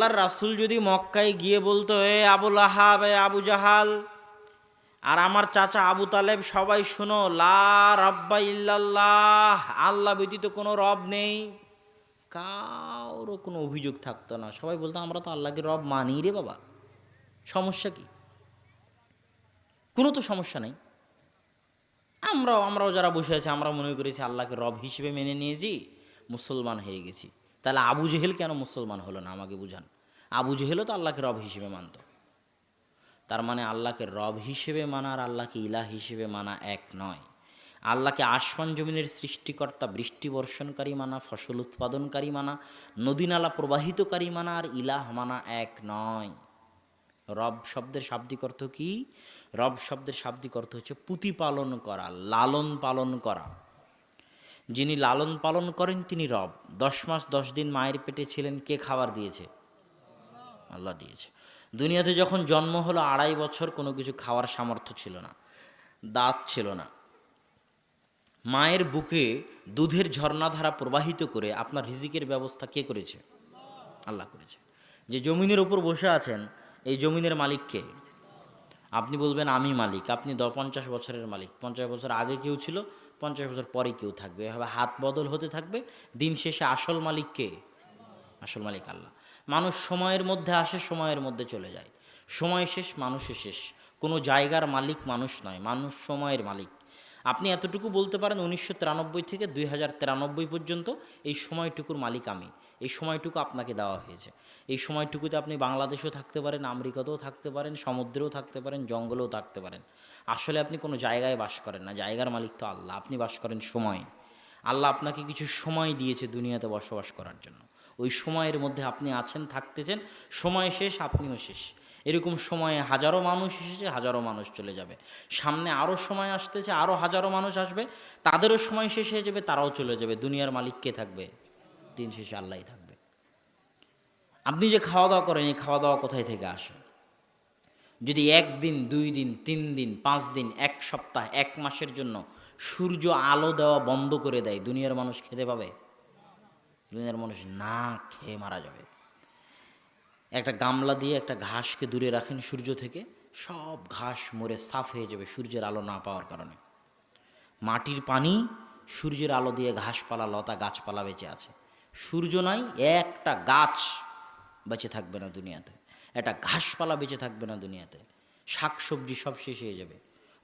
আল্লাহর রাসুল যদি মক্কায় গিয়ে বলতো, এ আবুল আহাব এ আবু জাহাল, আর আমার চাচা আবু তালেব, সবাই শুনো, লা রব্বা ইল্লাল্লাহ, আল্লাহ ব্যতীত কোনো রব নেই। কারও কোনো অভিযোগ থাকতো না। সবাই বলতো, আমরা তো আল্লাহকে রব মানি রে বাবা, সমস্যা কি? কোনো তো সমস্যা নেই। আমরাও আমরাও যারা বসে আছি, আমরা মনে করেছি আল্লাহকে রব হিসেবে মেনে নিয়েছি, মুসলমান হয়ে গেছি। তাহলে আবু জেহেল কেন মুসলমান হলো না? আমাকে বুঝান। আবু জেহেলও তো আল্লাহকে রব হিসেবে মানত। তার মানে আল্লাহকে রব হিসেবে মানা আর আল্লাহকে ইলাহ হিসেবে মানা এক নয়। আল্লাহকে আসমান জমিনের সৃষ্টিকর্তা, বৃষ্টি বর্ষণকারী মানা, ফসল উৎপাদনকারী মানা, নদীনালা প্রবাহিতকারী মানা আর ইলাহ মানা এক নয়। রব শব্দের শাব্দিক অর্থ কি? রব শব্দের শাব্দিক অর্থ হচ্ছে পুঁতি পালন করা, লালন পালন করা। যিনি লালন পালন করেন, তিনি রব। দশ মাস, দশ দিন মায়ের পেটে ছিলেন, কে খাবার দিয়েছে? আল্লাহ দিয়েছে। দুনিয়াতে যখন জন্ম হলো, আড়াই বছর কোনো কিছু খাওয়ার সামর্থ্য ছিল না, দাঁত ছিল না। মায়ের বুকে দুধের ঝর্ণাধারা প্রবাহিত করে আপনার রিজিকের ব্যবস্থা কে করেছে? আল্লাহ করেছে। যে জমিনের উপর বসে আছেন, এই জমিনের মালিককে আপনি বলবেন, আমি মালিক। আপনি দ পঞ্চাশ বছরের মালিক। পঞ্চাশ বছর আগে কেউ ছিল, পঞ্চাশ বছর পরে কেউ থাকবে। এভাবে হাত বদল হতে থাকবে। দিন শেষে আসল মালিক কে? আসল মালিক আল্লাহ। মানুষ সময়ের মধ্যে আসে, সময়ের মধ্যে চলে যায়। সময় শেষ মানুষের শেষ। কোনো জায়গার মালিক মানুষ নয়। মানুষ সময়ের মালিক। আপনি এতটুকু বলতে পারেন উনিশশো তিরানব্বই থেকে দুই হাজার তিরানব্বই পর্যন্ত এই সময়টুকুর মালিক আমি। এই সময়টুকু আপনাকে দেওয়া হয়েছে। এই সময়টুকুতে আপনি বাংলাদেশেও থাকতে পারেন, আমেরিকাতেও থাকতে পারেন, সমুদ্রেও থাকতে পারেন, জঙ্গলেও থাকতে পারেন। আসলে আপনি কোনো জায়গায় বাস করেন না। জায়গার মালিক তো আল্লাহ। আপনি বাস করেন সময়। আল্লাহ আপনাকে কিছু সময় দিয়েছে দুনিয়াতে বসবাস করার জন্য। ওই সময়ের মধ্যে আপনি আছেন, থাকতেছেন। সময় শেষ, আপনিও শেষ। এরকম সময়ে হাজারো মানুষ এসেছে, হাজারো মানুষ চলে যাবে। সামনে আরও সময় আসতেছে আরও হাজারো মানুষ আসবে, তাদেরও সময় শেষ হয়ে যাবে, তারাও চলে যাবে। দুনিয়ার মালিক কে থাকবে? দিন শেষে আল্লাহই থাকবে। আপনি যে খাওয়া দাওয়া করেন, এই খাওয়া দাওয়া কোথায় থেকে আসে? যদি একদিন, দুই দিন, তিন দিন, পাঁচ দিন, এক সপ্তাহ, এক মাসের জন্য সূর্য আলো দেওয়া বন্ধ করে দেয়, দুনিয়ার মানুষ খেতে পাবে? দুনিয়ার মানুষ না খেয়ে মারা যাবে। একটা গামলা দিয়ে একটা ঘাসকে দূরে রাখেন সূর্য থেকে। সব ঘাস মরে সাফ হয়ে যাবে সূর্যের আলো না পাওয়ার কারণে। মাটির পানি সূর্যের আলো দিয়ে ঘাসপালা, লতা গাছপালা বেঁচে আছে। সূর্য নাই, একটা গাছ বেঁচে থাকবে না দুনিয়াতে। একটা ঘাসপালা বেঁচে থাকবে না দুনিয়াতে। শাক সবজি সব শেষ হয়ে যাবে।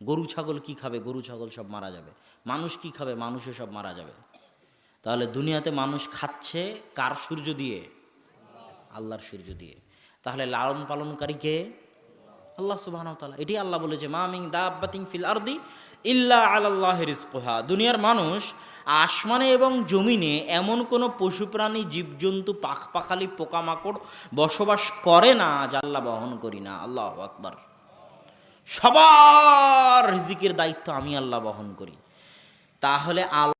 গরু, ছাগল কি খাবে? গরু, ছাগল সব মারা যাবে। মানুষ কি খাবে? মানুষও সব মারা যাবে। তাহলে দুনিয়াতে মানুষ খাচ্ছে কার সূর্য দিয়ে? আল্লাহর সূর্য দিয়ে। তাহলে লালন পালনকারীকে আল্লাহ সুবাহ তালা এটি আল্লাহ বলেছে, মা মিং দাব্বাতিং ফিল আরদি ইল্লা আল্লাহ রিজকুহা। দুনিয়ার মানুষ আসমানে এবং জমিনে এমন কোনো পশু প্রাণী, জীবজন্তু পাখ পাখালি পোকামাকড় বসবাস করে না, যা আল্লাহ বহন করি না। আল্লাহ আকবার। সবার রিজিকের দায়িত্ব আমি আল্লাহ বহন করি। তাহলে আল্লাহ